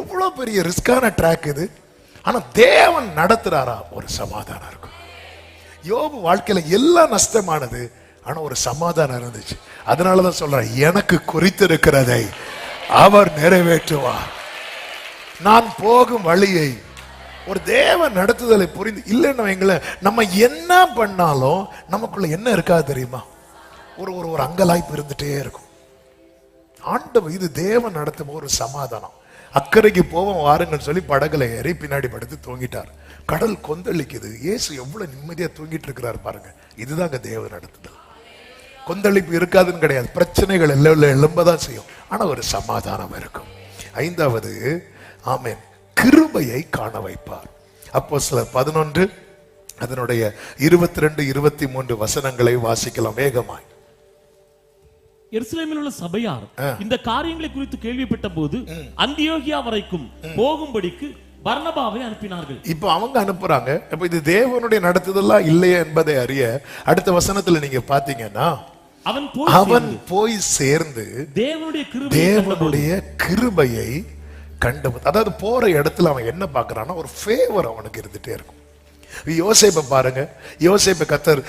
எவ்வளோ பெரிய ரிஸ்கான ட்ராக் இது? ஆனால் தேவன் நடத்துகிறாரா ஒரு சமாதானம் இருக்கும். யோபு வாழ்க்கையில் எல்லாம் நஷ்டமானது ஆனால் ஒரு சமாதானம் இருந்துச்சு. அதனால தான் சொல்கிறேன் எனக்கு குறித்திருக்கிறதை அவர் நிறைவேற்றுவார். நான் போகும் வழியை ஒரு தேவ நடத்துதலை புரிந்து இல்லைன்னு வைங்களேன் நம்ம என்ன பண்ணாலும் நமக்குள்ள என்ன இருக்காது தெரியுமா? ஒரு ஒரு ஒரு அங்கலாய்ப்பு இருந்துட்டே இருக்கும். ஆண்டவர் இது தேவன் நடத்தும் ஒரு சமாதானம். அக்கறைக்கு போவோம் வாருங்கன்னு சொல்லி படகுல ஏறி பின்னாடி படுத்து தூங்கிட்டார். கடல் கொந்தளிக்குது. இயேசு எவ்வளவு நிம்மதியா தூங்கிட்டு இருக்கிறார் பாருங்க. இதுதாங்க தேவ நடத்துதல். கொந்தளிப்பு இருக்காதுன்னு கிடையாது. பிரச்சனைகள் எல்லாம் எழும்பதான் செய்யும். ஆனா ஒரு சமாதானம் இருக்கும். ஐந்தாவது ஆமேன். கிருபையை காண வைப்பார். அப்போ சில பதினொன்று அதனுடைய இருபத்தி ரெண்டு இருபத்தி மூன்று வசனங்களை வாசிக்கலாம். வேகமாய். எருசலேமில் உள்ள சபையார் இந்த காரியங்களை குறித்து கேள்விப்பட்ட போது அந்தியோகியா வரைக்கும் போகும்படிக்கு பர்னபாவை அனுப்பினார்கள். இப்போ அவங்க அனுப்புறாங்க. அப்ப இது தேவனுடைய நடத்துதலா இல்லையா என்பதை அறிய அடுத்த வசனத்துல நீங்க பாத்தீங்கன்னா அவன் போய் அவன் போய் சேர்ந்து தேவனுடைய கிருபை தேவனுடைய கிருபையை கண்டு அதாவது போற இடத்துல அவன் என்ன பார்க்கறான்னா ஒரு ஃபேவர் அவனுக்கு இருந்துட்டே இருக்கும். யோசேப்பை பாருங்க. யோசேப்பை கத்தர்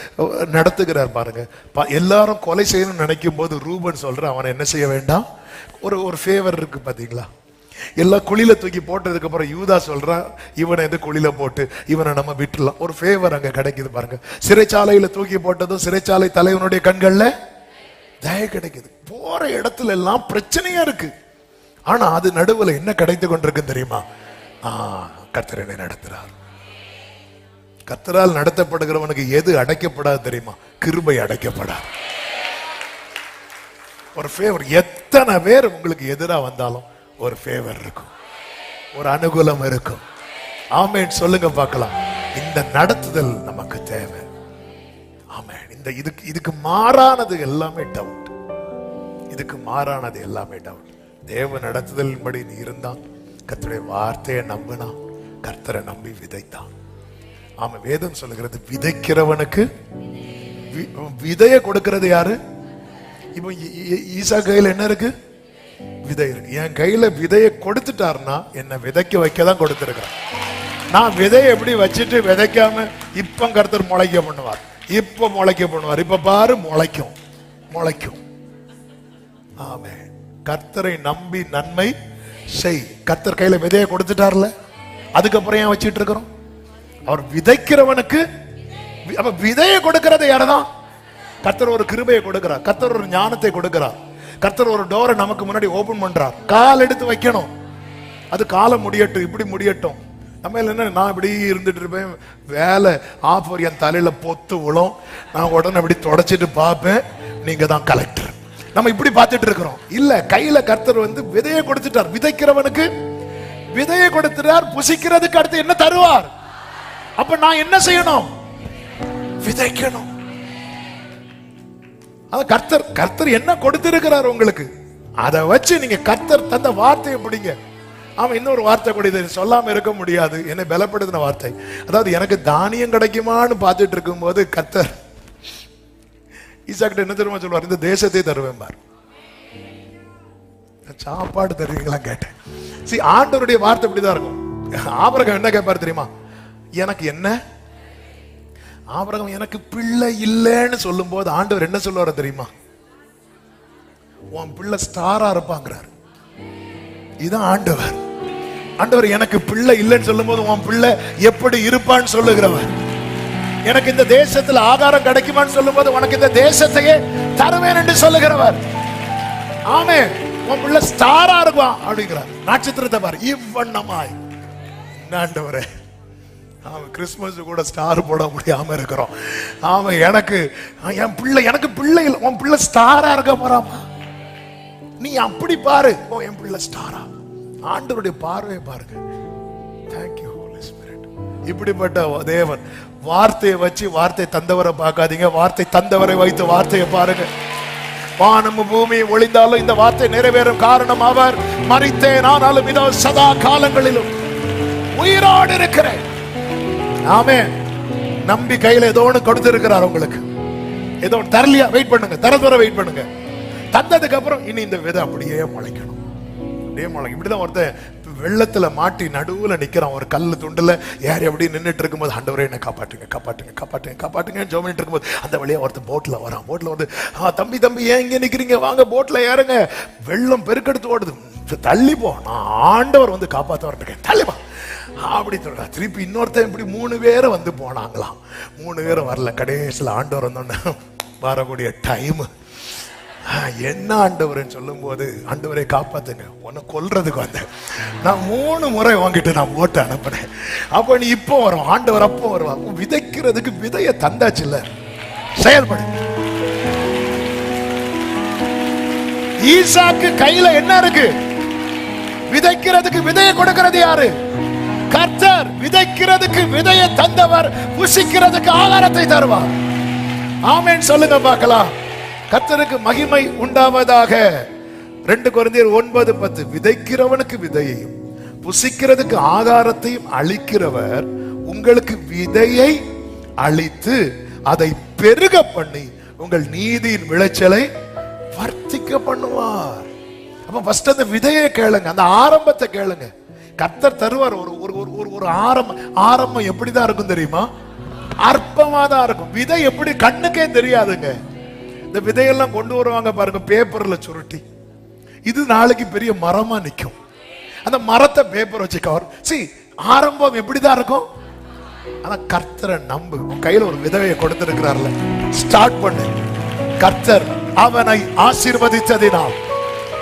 நடத்துகிறார் பாருங்க. எல்லாரும் கொலை செய்யணும்னு நினைக்கும் போது ரூபன் சொல்ற அவனை என்ன செய்ய வேண்டாம்? ஒரு ஒரு ஃபேவர் இருக்கு பாத்தீங்களா? எல்லா குழியில தூக்கி போட்டதுக்கு அப்புறம் யூதா சொல்றான் இவனை எது குழியில போட்டு இவனை நம்ம விட்டுலாம் ஒரு ஃபேவர் அங்க கிடைக்குது பாருங்க. சிறைச்சாலையில தூக்கி போட்டதும் சிறைச்சாலை தலைவனுடைய கண்கள்ல தய கிடைக்குது. போற இடத்துல எல்லாம் பிரச்சனையா இருக்கு. ஆனா அது நடுவுல என்ன கிடைத்து கொண்டிருக்கு தெரியுமா? ஆஹ் கர்த்தர் என்னை கர்த்தரால் நடத்தப்படுகிறவனுக்கு எது அடைக்கப்படாது தெரியுமா? கிருபை அடைக்கப்படாது. ஒரு ஃபேவர் எத்தனை பேர் உங்களுக்கு எதிராக வந்தாலும் ஒரு ஃபேவர் இருக்கும். ஒரு அனுகூலம் இருக்கும். ஆமேன். சொல்லுங்க பார்க்கலாம். இந்த நடத்துதல் நமக்கு தேவை. ஆமேன். இந்த இதுக்கு இதுக்கு மாறானது எல்லாமே டவுட் இதுக்கு மாறானது எல்லாமே டவுட் தேவ நடத்துதலின்படி நீ இருந்தான் கத்துடைய வார்த்தையை நம்பினான். கர்த்தரை நம்பி விதைத்தான். ஆமா வேதம் சொல்லுகிறது விதைக்கிறவனுக்கு வி- விதைய கொடுக்கிறது யாரு? இப்போ ஈசா கையில என்ன இருக்கு? விதை இருக்கு. என் கையில விதையை கொடுத்துட்டாருன்னா என்ன விதைக்க வைக்க தான் கொடுத்துருக்கான் நான் விதையை எப்படி வச்சுட்டு விதைக்காம இப்ப கர்த்தர் முளைக்க பண்ணுவார்? இப்ப முளைக்க பண்ணுவார். இப்ப பாரு முளைக்கும். முளைக்கும். ஆமே கர்த்தரை நம்பி நன்மை செய். கர்த்தர் கையில விதையை கொடுத்துட்டார்ல? அதுக்கப்புறம் ஏன் வச்சிட்டு இருக்கிறோம்? அவர் விதைக்கிறவனுக்கு அப்ப விதையை கொடுக்கிறது யாரதான்? கர்த்தர் ஒரு கிருபையை கொடுக்கிறார். கர்த்தர் ஒரு ஞானத்தை கொடுக்கிறார். கர்த்தர் ஒரு டோரை நமக்கு முன்னாடி ஓபன் பண்றார். கால் எடுத்து வைக்கணும். அது காலம் முடியட்டும் இப்படி முடியட்டும். நம்ம என்ன நான் இப்படி இருந்துட்டு இருப்பேன். வேலை ஆஃபர் என் தலையில பொத்து விழும். நான் உடனே இப்படி தொடச்சிட்டு பார்ப்பேன். நீங்க தான் கலெக்டர் நம்ம இப்படி பார்த்துட்டு இருக்கிறோம். இல்ல கையில கர்த்தர் வந்து விதையை கொடுத்துட்டார். விதைக்கிறவனுக்கு விதையை கொடுத்துட்டார். புசிக்கிறதுக்கு அடுத்து என்ன தருவார்? அப்ப நான் என்ன செய்யணும்? விதைக்கணும். அது கர்த்தர் கர்த்தர் என்ன கொடுத்திருக்கிறார் உங்களுக்கு? அதை வச்சு நீங்க கர்த்தர் தந்த வார்த்தையை பிடிங்க ஆமா இன்னொரு வார்த்தை கூட இதை சொல்லாம இருக்க முடியாது. என்னை பலப்படுத்தின வார்த்தை. அதாவது எனக்கு தானியம் கிடைக்குமான்னு பார்த்துட்டு இருக்கும்போது கர்த்தர் ஈசாக்கிட்ட என்ன தெரியுமா சொல்லுவார் இந்த தேசத்தை தருவேன் பார். சாப்பாடு தருவீங்களா கேட்டேன். சி ஆண்டவருடைய வார்த்தை இப்படிதான் இருக்கும். ஆபரகம் என்ன கேட்பார் தெரியுமா? எனக்கு என்ன? ஆபரகம் எனக்கு பிள்ளை இல்லைன்னு சொல்லும் போது ஆண்டவர் என்ன சொல்லுவார தெரியுமா? உன் பிள்ளை ஸ்டாரா இருப்பாங்கிறார். இதுதான் ஆண்டவர். ஆண்டவர் எனக்கு பிள்ளை இல்லைன்னு சொல்லும் போது உன் பிள்ளை எப்படி இருப்பான்னு சொல்லுகிறவர். எனக்கு இந்த தேசத்துல ஆகாரம் கிடைக்குமான்னு சொல்லும் போது உனக்கு இந்த தேசத்தையே தருவேன் என்று சொல்லுகிறவர். ஆமே உன் பிள்ளை ஸ்டாரா இருப்பான் அப்படிங்கிறார். நட்சத்திரத்தை பாரு. இவ்வண்ணமாய். ஆண்டவரே? அவன் கிறிஸ்மஸ் கூட ஸ்டார் போட முடியாம இருக்கிறோம். அவன் எனக்கு என் பிள்ளை எனக்கு பிள்ளை இல்லை. உன் பிள்ளை ஸ்டாரா இருக்க போறாமா நீ அப்படி பாரு. ஓ என் பிள்ளை ஸ்டாரா ஆண்டவருடைய பார்வையை பாருங்க. தேங்க்யூ ஹோலி ஸ்பிரிட் இப்படிப்பட்ட தேவன் வார்த்தையை வச்சு வார்த்தை தந்தவரை பார்க்காதீங்க. வார்த்தை தந்தவரை வைத்து வார்த்தையை பாருங்க. வானமும் பூமி ஒளிந்தாலும் இந்த வார்த்தை நிறைவேறும் காரணம் அவர். மறித்தேன் ஆனாலும் இதோ சதா காலங்களிலும் உயிரோடு இருக்கிறேன். ஆமே நம்பி கையில ஏதோ ஒண்ணு கொடுத்திருக்கிறார் உங்களுக்கு. ஏதோ ஒன்று தரலையா? வெயிட் பண்ணுங்க. தர தர வெயிட் பண்ணுங்க. தந்ததுக்கு அப்புறம் இனி இந்த விதை அப்படியே முளைக்கணும். அப்படியே முளைக்கும். இப்படிதான் ஒருத்தன் வெள்ளத்துல மாட்டி நடுவுல நிக்கிறான். ஒரு கல்லு துண்டுல ஏறி அப்படி நின்னுட்டு இருக்கும்போது ஆண்டவரே என்ன காப்பாட்டுங்க காப்பாட்டுங்க காப்பாட்டுங்க காப்பாட்டுங்க ஜோ பண்ணிட்டு இருக்கும்போது அந்த வழியா ஒருத்தன் போட்ல வரான். போட்ல வந்து ஆ தம்பி தம்பி ஏன் இங்க நிக்கிறீங்க? வாங்க போட்ல ஏறுங்க. வெள்ளம் பெருக்கெடுத்து ஓடுது. தள்ளிப்போம் நான் ஆண்டவர் வந்து காப்பாத்த வரட்டுங்க தள்ளிப்பா அப்படி சொல்றா. திருப்பி இன்னொருத்தன் இப்படி மூணு பேரும் வந்து போனாங்களாம். மூணு பேரும் வரல. கடைசியில் ஆண்டவர் வந்தோடனே வரக்கூடிய டைம் என்ன ஆண்டவர்னு சொல்லும்போது ஆண்டவரை காப்பாத்துங்க. உன்னை கொல்றதுக்கு வந்தேன். நான் மூணு முறை வாங்கிட்டு நான் ஓட்டு அனுப்புனேன். அப்ப நீ இப்போ வரும். ஆண்டவர் அப்போ வருவா விதைக்கிறதுக்கு விதைய தந்தாச்சுல்ல செயல்படு. ஈசாக்கு கையில என்ன இருக்கு? விதைக்கிறதுக்கு விதையை கொடுக்கிறது யாரு? கர்த்தர் விதைக்கிறதுக்கு விதையை தந்தவர் புசிக்கிறதுக்கு ஆகாரத்தை தருவார். ஆமேன் சொல்லுங்க பார்க்கலாம். கர்த்தருக்கு மகிமை உண்டாவதாக. ரெண்டு குழந்தையர் ஒன்பது பத்து விதைக்கிறவனுக்கு விதையையும் புசிக்கிறதுக்கு ஆகாரத்தையும் அளிக்கிறவர் உங்களுக்கு விதையை அளித்து அதை பெருக பண்ணி உங்கள் நீதியின் விளைச்சலை வர்த்திக்க பண்ணுவார். அப்ப ஃபர்ஸ்ட் அந்த விதையை கேளுங்க அந்த ஆரம்பத்தை கேளுங்க. கர்த்தர் தருவார். ஒரு ஒரு ஒரு ஒரு ஒரு ஆரம்பம் ஆரம்பம் எப்படிதான் இருக்கும் தெரியுமா? அற்பமா தான் இருக்கும். விதை எப்படி கண்ணுக்கே தெரியாதுங்க. இந்த விதையெல்லாம் கொண்டு வருவாங்க பாருங்க பேப்பர்ல சுருட்டி. இது நாளைக்கு பெரிய மரமா நிற்கும் அந்த மரத்தை பேப்பர் வச்சு கவர் சி ஆரம்பம் எப்படிதான் இருக்கும்? ஆனா கர்த்தரை நம்பு. உன் கையில ஒரு விதவையை கொடுத்திருக்கிறார்ல. ஸ்டார்ட் பண்ணு. கர்த்தர் அவனை ஆசீர்வதித்ததினால்.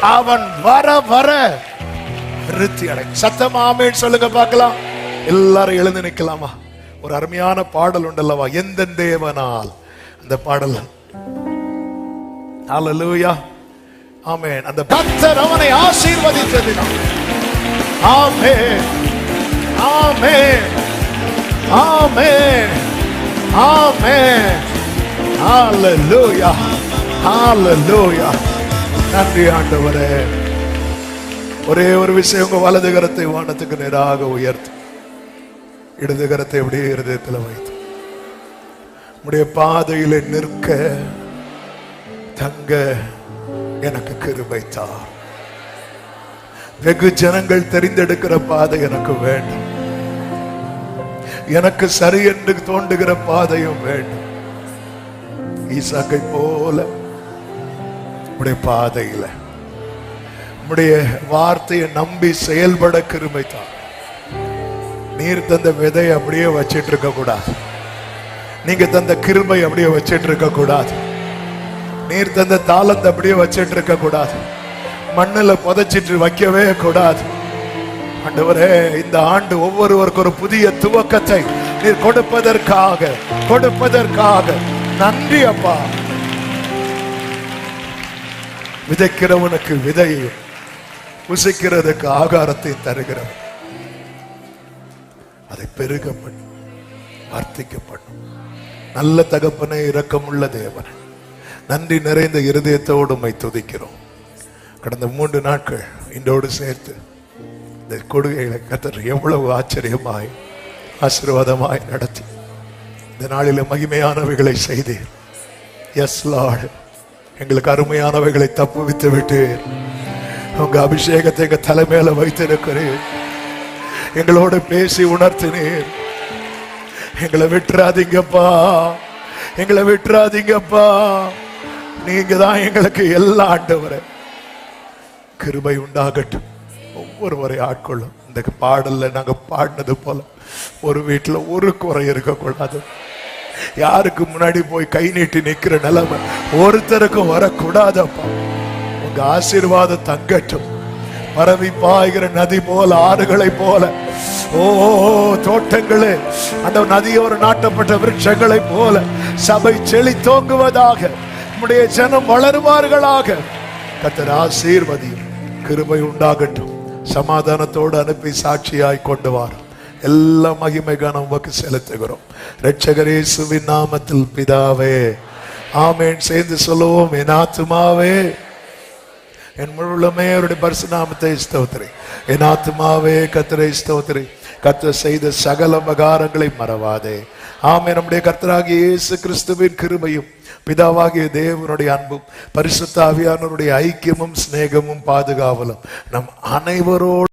அவன் வர வர. விருத்தி அடை. சத்தமாமேன்னு சொல்லுங்க பார்க்கலாம். எல்லாரும் எழுந்து நிக்கலாமா? ஒரு அருமையான பாடல் உண்டல்லவா? எந்த தேவனால்? அந்த பாடல். ஹalleluya ஆமென். அந்த பக்தர் அவனை ஆசீர்வதித்ததினால் ஆமென். ஆமென். ஆமென். ஆமென். ஹalleluya ஹalleluya நன்றி ஆண்டவரே. ஒரே ஒரு விஷயம் உங்க வலது கரத்தை வானத்துக்கு நேராக உயர்த்து. இடது கரத்தை அப்படியே இருதயத்தில் வைத்து. உடைய பாதையில நிற்க தங்க எனக்கு கிருபைத்தார் வெகு ஜனங்கள் தெரிந்தெடுக்கிற பாதை எனக்கு வேண்டும். எனக்கு சரி என்று தோண்டுகிற பாதையும் வேண்டும். ஈசாக்கை போல உடைய பாதையில உம்முடைய வார்த்தையை நம்பி செயல்பட கிருமை தான் நீர் தந்த விதை அப்படியே வச்சிட்டு இருக்க கூடாது. நீங்க தந்த கிருமை அப்படியே வச்சிட்டு இருக்க கூடாது. நீர் தந்த தாளத்தை அப்படியே வச்சிட்டு இருக்க கூடாது. மண்ணுல புதைச்சிட்டு வைக்கவே கூடாது. ஆண்டவரே இந்த ஆண்டு ஒவ்வொருவருக்கும் ஒரு புதிய துவக்கத்தை நீர் கொடுப்பதற்காக கொடுப்பதற்காக. நன்றி அப்பா. விதைக்கிறவனுக்கு விதையும் புசிக்கிறதுக்கு ஆகாரத்தை தருகிறவர் அதை பெருக பண்ணும் நல்ல தகப்பனை இரக்கமுள்ள தேவன் நன்றி நிறைந்த இருதயத்தோடு உண்மை துதிக்கிறோம். கடந்த மூன்று நாட்கள் இன்றோடு சேர்த்து இந்த கொடுகைகளை கத்தர் எவ்வளவு ஆச்சரியமாய் ஆசீர்வாதமாய் நடத்தி இந்த நாளில் மகிமையானவைகளை செய்தீர். எஸ் லார்ட் எங்களுக்கு அருமையானவைகளை தப்புவித்து விட்டீர் உங்க அபிஷேகத்தை எங்க தலைமையில வைத்திருக்கிறேன். எங்களோட பேசி உணர்த்தினேன். எங்களை விட்டுறாதீங்கப்பா. எங்களை விட்டுறாதீங்கப்பா. நீங்க தான் எங்களுக்கு எல்லா ஆண்டவரை. கிருபை உண்டாகட்டும். ஒவ்வொருவரை ஆட்கொள்ளும். இந்த பாடல்ல நாங்க பாடினது போல ஒரு வீட்டுல ஒரு குறை இருக்கக்கூடாது. யாருக்கு முன்னாடி போய் கை நீட்டி நிக்கிற நிலைமை ஒருத்தருக்கும் வரக்கூடாதப்பா. உங்க ஆசீர்வாதம் தங்கட்டும். பரவி பாய்கிற நதி போல ஆறுகளை போல. ஓ தோட்டங்களே அந்த நதியோர நாட்டப்பட்ட விருட்சங்களை போல சபை செழி தோங்குவதாக நம்முடைய ஜனம் வளருவார்களாக. கத்தர் ஆசீர்வதியும் கிருபை உண்டாகட்டும். சமாதானத்தோடு அனுப்பி சாட்சியாய் கொண்டு வாரும் எல்லா மகிமை கனம் உமக்கு செலுத்துகிறோம். ரட்சகரேசுவின் நாமத்தில் பிதாவே ஆமேன். சேர்ந்து சொல்லுவோம் என் ஆத்துமாவே. என் முழுமே அவருடைய பரிசுநாமத்தை ஸ்தோத்திரி. என் ஆத்மாவே கத்திரை ஸ்தோத்திரி. கத்த செய்த சகல மகாரங்களை மறவாதே. ஆமே நம்முடைய கர்த்தராகிய இயேசு கிறிஸ்துவின் கிருபையும் பிதாவாகிய தேவனுடைய அன்பும் பரிசுத்தாவியானவருடைய ஐக்கியமும் சிநேகமும் பாதுகாவலும் நம் அனைவரோடு